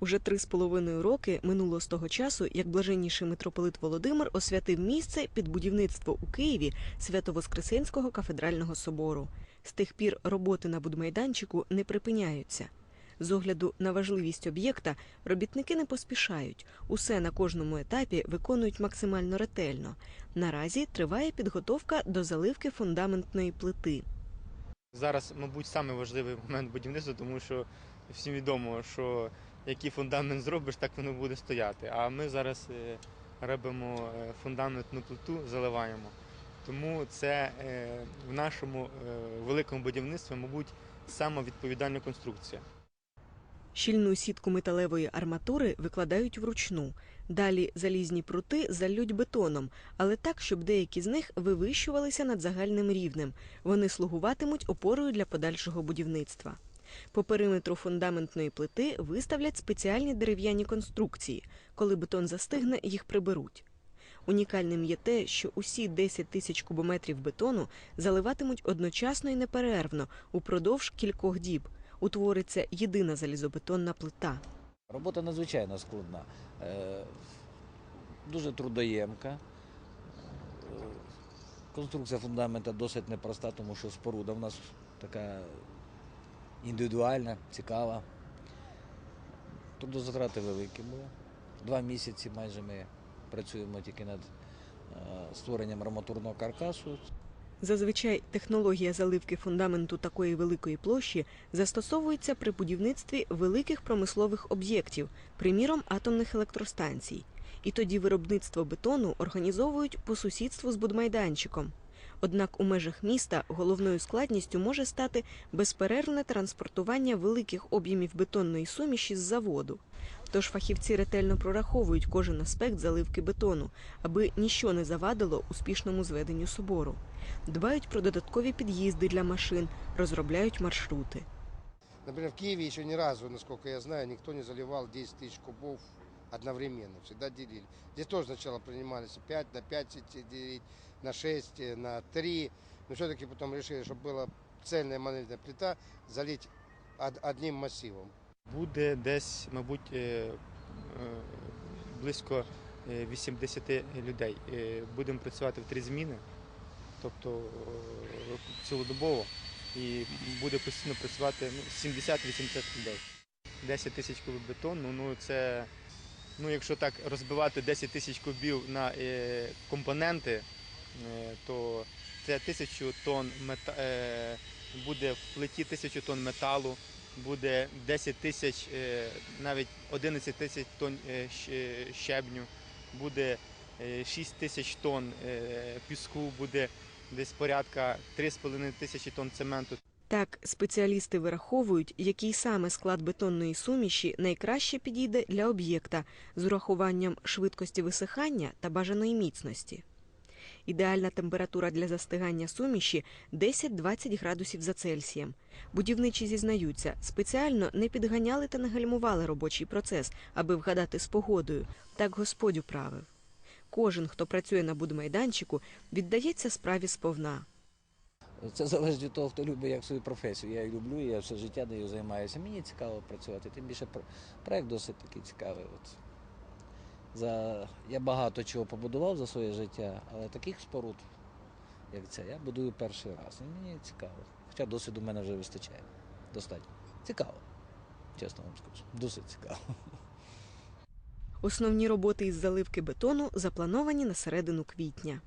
Уже три з половиною роки минуло з того часу, як блаженніший митрополит Володимир освятив місце під будівництво у Києві Свято-Воскресенського кафедрального собору. З тих пір роботи на будмайданчику не припиняються. З огляду на важливість об'єкта робітники не поспішають. Усе на кожному етапі виконують максимально ретельно. Наразі триває підготовка до заливки фундаментної плити. Зараз, мабуть, самий важливий момент будівництва, тому що всім відомо, що який фундамент зробиш, так воно буде стояти. А ми зараз е, робимо е, фундаментну плиту, заливаємо. Тому це е, в нашому великому будівництві, мабуть, сама відповідальна конструкція. Щільну сітку металевої арматури викладають вручну. Далі залізні прути залють бетоном, але так, щоб деякі з них вивищувалися над загальним рівнем. Вони слугуватимуть опорою для подальшого будівництва. По периметру фундаментної плити виставлять спеціальні дерев'яні конструкції. Коли бетон застигне, їх приберуть. Унікальним є те, що усі 10 тисяч кубометрів бетону заливатимуть одночасно і неперервно упродовж кількох діб. Утвориться єдина залізобетонна плита. Робота надзвичайно складна, е, дуже трудоємка. Е, Конструкція фундамента досить непроста, тому що споруда в нас така індивідуальна, цікава. Трудозатрати великі були. Два місяці майже ми працюємо тільки над е, створенням арматурного каркасу. Зазвичай технологія заливки фундаменту такої великої площі застосовується при будівництві великих промислових об'єктів, приміром атомних електростанцій. І тоді виробництво бетону організовують по сусідству з будмайданчиком. Однак у межах міста головною складністю може стати безперервне транспортування великих об'ємів бетонної суміші з заводу. Тож фахівці ретельно прораховують кожен аспект заливки бетону, аби ніщо не завадило успішному зведенню собору. Дбають про додаткові під'їзди для машин, розробляють маршрути. Например, в Киеве еще ни разу, насколько я знаю, никто не заливал 10 тысяч кубов одновременно. Всегда делили. Здесь тоже сначала принимались 5 на 5 сетей делить, на 6, э, на 3. Но все-таки потом решили, чтобы была цельная монолитная плита, залить од- одним массивом. Буде десь, мабуть, е, е, близько е, 80 людей. Е, Будемо працювати в три зміни, тобто е, цілодобово, і буде постійно працювати ну, 70-80 людей. 10 тисяч кубів бетону, ну це, ну якщо так розбивати 10 тисяч кубів на е, компоненти, е, то це тисячу тонн мета, е, буде в плиті тисячу тонн металу, буде 10 тисяч, навіть 11 тисяч тонн щебню, буде е, 6 тисяч тонн піску, буде десь порядка 3,5 тисячі тонн цементу. Так, спеціалісти вираховують, який саме склад бетонної суміші найкраще підійде для об'єкта з урахуванням швидкості висихання та бажаної міцності. Ідеальна температура для застигання суміші 10-20 градусів за Цельсієм. Будівничі зізнаються, спеціально не підганяли та не гальмували робочий процес, аби вгадати з погодою. Так Господь управив. Кожен, хто працює на будмайданчику, віддається справі сповна. Це залежить від того, хто любить як свою професію. Я її люблю, я все життя нею займаюся. Мені цікаво працювати. Тим більше про- проект досить такий цікавий. От. За... Я багато чого побудував за своє життя, але таких споруд, як ця, я будую перший раз. І мені цікаво. Хоча досвіду в мене вже вистачає. Достатньо. Цікаво. Чесно вам скажу. Досить цікаво. Основні роботи із заливки бетону заплановані на середину квітня.